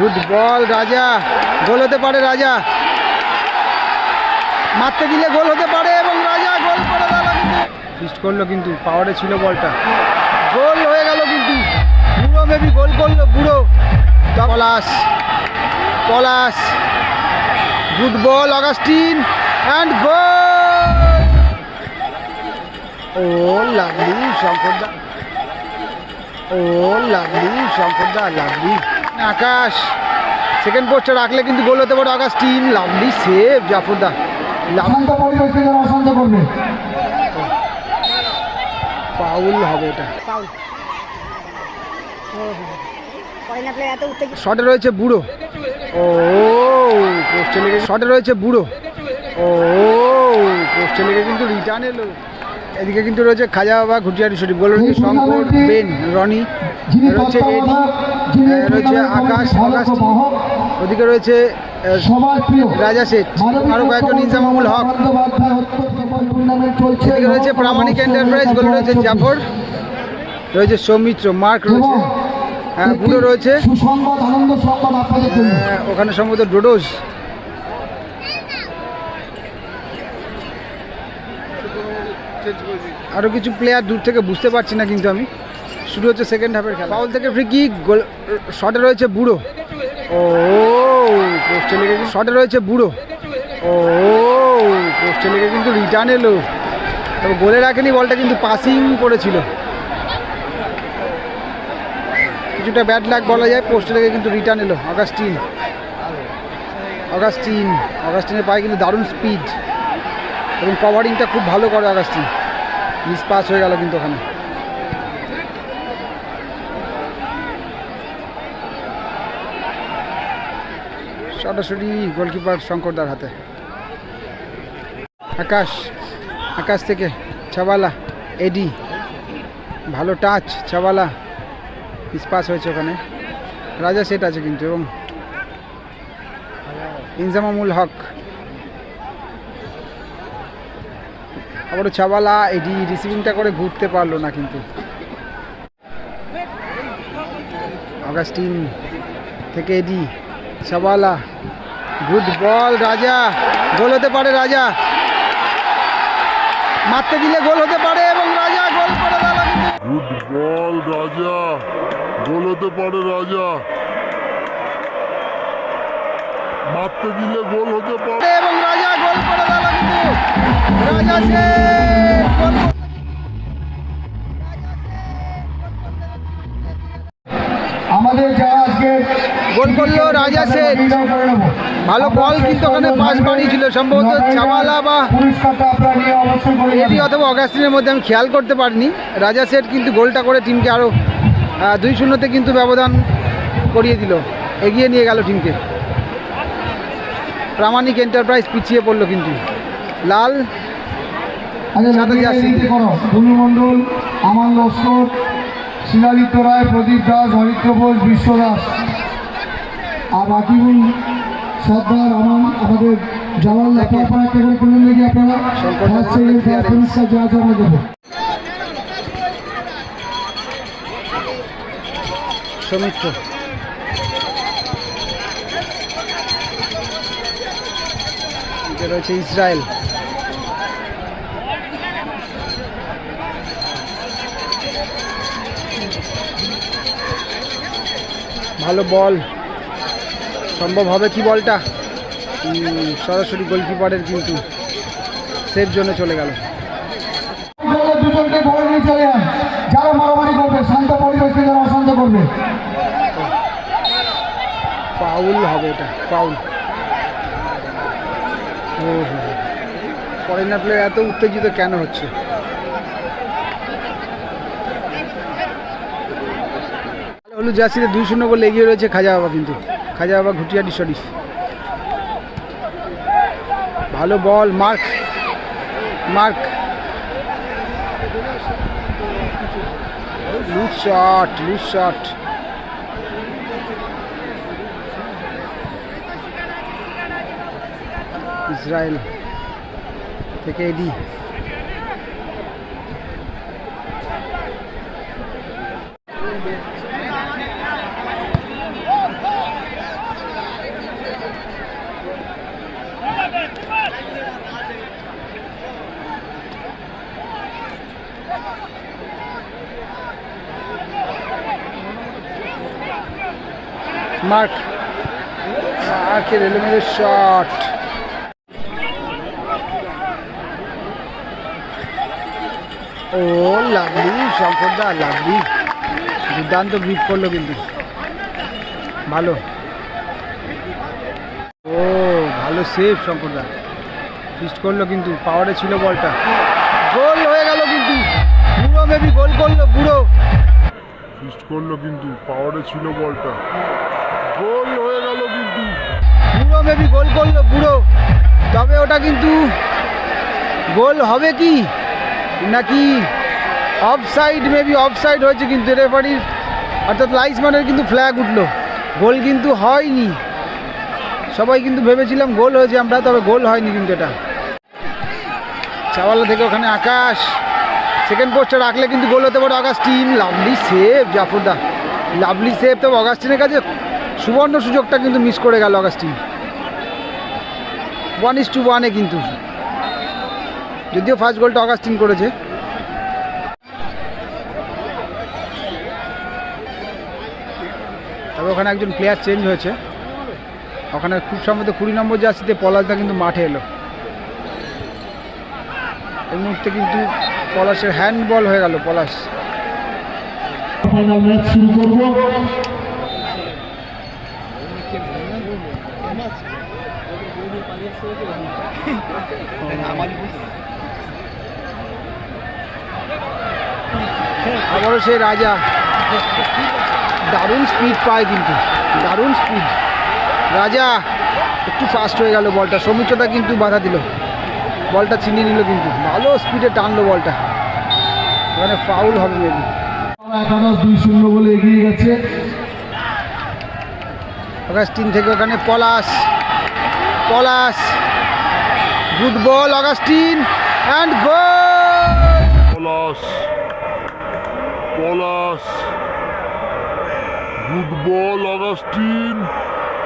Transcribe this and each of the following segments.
Good ball রাজা। গোল হতে পারে রাজা। মারতে দিলে গোল হতে পারে এবং রাজা গোল করে কিন্তু ফিস্ট করল কিন্তু পাওয়ারে ছিল বলটা। গোল হয়ে গেল কিন্তু। বুড়ো বেবি গোল করল, বুড়ো। Palash Palash. Good ball Augustine and goal oh lovely, শঙ্করদা। O lovely, শঙ্করদা, লাভলি। আকাশ। সেকেন্ড পোস্টে রাখলে কিন্তু গোল হতে পারে টিম লাভলি সেভ জাফরদা পাউল হবে এটা। শটে রয়েছে বুড়ো। ও পোস্টে লেগে শটে রয়েছে বুড়ো। ও পোস্টে লেগে কিন্তু রিটার্ন এলো। এদিকে কিন্তু রয়েছে খাজা বাবা ঘুটিয়ারি শরীফ গোল রয়েছে শঙ্কর বেন রনি। রয়েছে এডি। রয়েছে আকাশ আকাশ ওদিকে রয়েছে রাজা শেঠ মাননীয় আরও কয়েকজন মুখ্যমন্ত্রী হক। এদিকে রয়েছে প্রামাণিক এন্টারপ্রাইজ গোল রয়েছে জাফর রয়েছে সৌমিত্র মার্ক রয়েছে হ্যাঁ বুড়ো রয়েছে। হ্যাঁ, ওখানে সম্ভবত ডোডোস। আরও কিছু প্লেয়ার দূর থেকে বুঝতে পারছি না কিন্তু আমি। শুরু হচ্ছে সেকেন্ড হাফের খেলা। ফাউল থেকে ফ্রি কিক গোল শটে রয়েছে বুড়ো। ও পোস্টে লেগে শটে রয়েছে বুড়ো। ও পোস্টে লেগে কিন্তু রিটার্ন এলো। তবে গোলে রাখেনি বলটা কিন্তু পাসিং করেছিল। কিছুটা ব্যাড লাগ বলা যায় পোস্টে লেগে কিন্তু রিটার্ন এলো অগাস্টিন অগাস্টিন অগাস্টিনের পায়ে কিন্তু দারুণ স্পিড এবং কভারিংটা খুব ভালো করে অগাস্টিন মিস পাস হয়ে গেল কিন্তু ওখানে। সরাসরি গোলকিপার শঙ্করদার হাতে। আকাশ আকাশ থেকে ছাওয়ালা এডি ভালো টাচ ছাওয়ালা। মিস পাস হয়েছে ওখানে। রাজা সেট আছে কিন্তু এবং ইনজামামুল হক। আবারও ছাবালা এডি রিসিভিংটা করে ঘুরতে পারল না কিন্তু। অগাস্টিন থেকে এডি ছাবালা গুড বল রাজা। গোল হতে পারে রাজা। মারতে দিলে গোল হতে পারে এবং রাজা গোল করে দিল গুড বল রাজা। গোল হতে পারে রাজা। মারতে দিলে গোল হতে পারে। এবং রাজা গোল করে দিল কিন্তু রাজা সে গোল আমাদের যারা আজকে গোল করল রাজা নেব। ভালো বল কিন্তু ওখানে পাস বানিয়েছিল। সম্ভবত ছামালা বা যাবেন। অথবা অগাস্টিনের মধ্যে আমি খেয়াল করতে পারিনি। রাজা সেট কিন্তু গোলটা করে টিমকে আরও দুই শূন্যতে কিন্তু ব্যবধান করিয়ে দিল। এগিয়ে নিয়ে গেল টিমকে প্রামাণিক এন্টারপ্রাইজ পিছিয়ে পড়ল কিন্তু। লাল আচ্ছা মণ্ডল আমান লস্কর শিলাদিত্য রায় প্রদীপ দাস হরিত্র বোস বিশ্ব দাস আর রাকিবুল সর্দার আমান আমাদের জওয়াল লেখাপড়া করলেন নাকি আপনারা ফার্স্ট সেকেন্ড থার্ড পুরস্কার যা যা আমরা দেবো। রয়েছে ইসরায়েল। ভালো বল। সম্ভব হবে কি বলটা? সরাসরি গোলকিপারের কিন্তু সেফ জন্য চলে গেল। দলের দুজনকে ঘরে নিয়ে চলে যান যারা মারামারি করবে শান্ত পরিবেশকে যারা অশান্ত করবে। ফাউল হবে এটা ফাউল। ও ফরেনার প্লেয়ার এত উত্তেজিত কেন হচ্ছে? হলুদ জার্সিতে দুই শূন্য বলে এগিয়ে রয়েছে খাজা বাবা কিন্তু। খাজা বাবা ঘুটিয়াটি শরীফ ভালো ball, mark. Mark. Loose shot loose shot. Israel থেকে এডি মার্ক মার্কের এলিমেন্টের শট ও লাভলি শঙ্করদা লাভলি দুর্দান্ত গ্রিপ করল কিন্তু। ভালো। ও, ভালো সেফ শঙ্করদা ফিস্ট করল কিন্তু পাওয়ারে ছিল বলটা। গোল হয়ে গেল কিন্তু। পুরো মেবি গোল করল, পুরো। ফিস্ট করল কিন্তু পাওয়ারে ছিল বলটা। গোল হয়ে গেল কিন্তু। পুরো মেবি গোল করল পুরো তবে ওটা কিন্তু গোল হবে কি? নাকি off side maybe off side হয়েছে কিন্তু রেফারির অর্থাৎ লাইসম্যানের কিন্তু ফ্ল্যাগ উঠল। গোল কিন্তু হয়নি। সবাই কিন্তু ভেবেছিলাম গোল হয়েছে আমরা, তবে গোল হয়নি কিন্তু এটা। চাওয়ালা থেকে ওখানে আকাশ। সেকেন্ড পোস্টে রাখলে কিন্তু গোল হতে পারে অগাস্টিন। লাভলি সেভ জাফরদা। লাভলি সেভ তবে অগাস্টিনের কাছে সুবর্ণ সুযোগটা কিন্তু মিস করে গেল অগাস্টিন ওয়ান ইস টু ওয়ানে কিন্তু। যদিও ফার্স্ট গোলটা অগাস্টিন করেছে। তবে ওখানে একজন প্লেয়ার চেঞ্জ হয়েছে। ওখানে খুব সম্ভবত কুড়ি নম্বর জার্সিতে পলাশদা কিন্তু মাঠে এলো। এই মুহূর্তে কিন্তু পলাশের হ্যান্ড বল হয়ে গেল পলাশ। শুরু করব। আবারও সেই রাজা। দারুণ স্পিড পায় কিন্তু দারুণ স্পিড রাজা একটু ফাস্ট হয়ে গেল বলটা। সৌমিত্রতা কিন্তু বাধা দিল। বলটা ছিনিয়ে নিল কিন্তু। ভালো স্পিডে টানলো বলটা। ওখানে ফাউল হবে মেবি একাদশ দুই শূন্য বলে এগিয়ে গেছে। অগাস্টিন থেকে ওখানে Palash. Palash. Good ball Augustine and goal Palash Palash. Good ball Augustine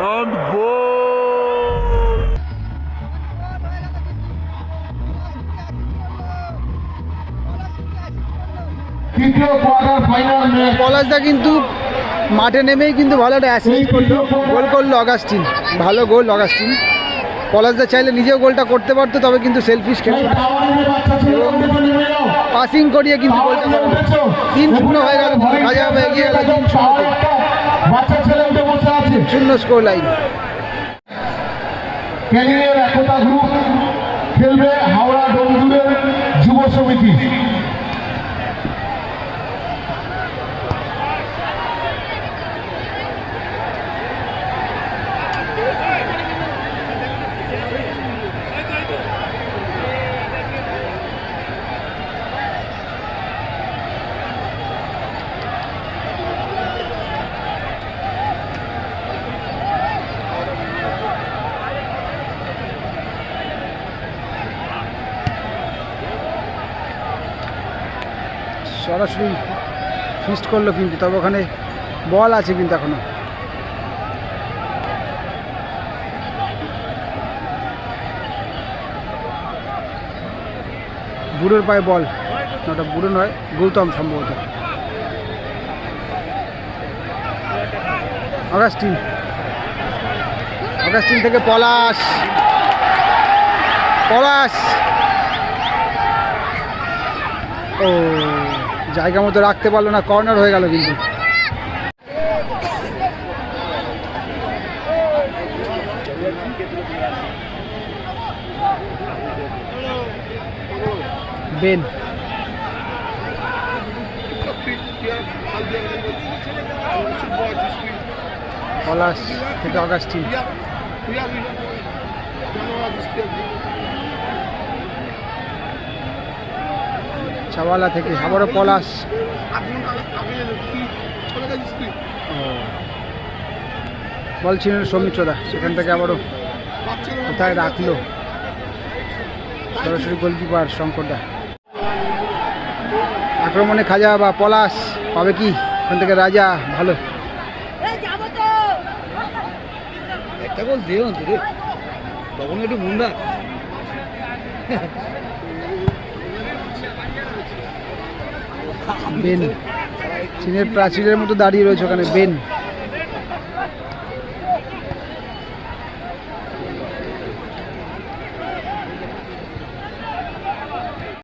and goal তৃতীয় ফাইনাল ম্যাচ পলাশদা কিন্তু মাঠে নেমেই কিন্তু ভালো একটা অ্যাসিস্ট করল। গোল করল অগাস্টিন ভালো গোল অগাস্টিন পলাশদা চাইলে নিজেও গোলটা করতে পারতো তবে কিন্তু সেলফিশ খেলে। পাসিং করিয়ে কিন্তু গোলটা তিন শূন্য হয়ে গেল রাজা হবে এগিয়ে গেল তিন শূন্য স্কোর লাইন ক্যানিংয়ের একতা গ্রুপ খেলবে হাওড়া সরাসরি ফিস্ট করল কিন্তু, তবে ওখানে বল আছে কিন্তু এখনও। বুড়োর পায়ে বল ওটা বুড়ো নয়, গৌতম সম্ভবত। অগাস্টিন। অগাস্টিন থেকে পলাশ। পলাশ। ও। জায়গা মতো রাখতে পারল না কর্নার হয়ে গেল কিন্তু বেন পলাশ থেকে অগাস্টিন ছাওয়ালা থেকে আবারও পলাশ। ও। বল ছিল সৌমিত্রদা সেখান থেকে আবারও কোথায় রাখল? সরাসরি গোলকিপার শঙ্করদা আক্রমণে খাজা বা পলাশ পাবে কি? ওখান থেকে রাজা ভালো। একটা গোল দিও তখন একটু মুন্ডা। বেন। চীনের প্রাচীরের মতো দাঁড়িয়ে রয়েছে ওখানে বেন।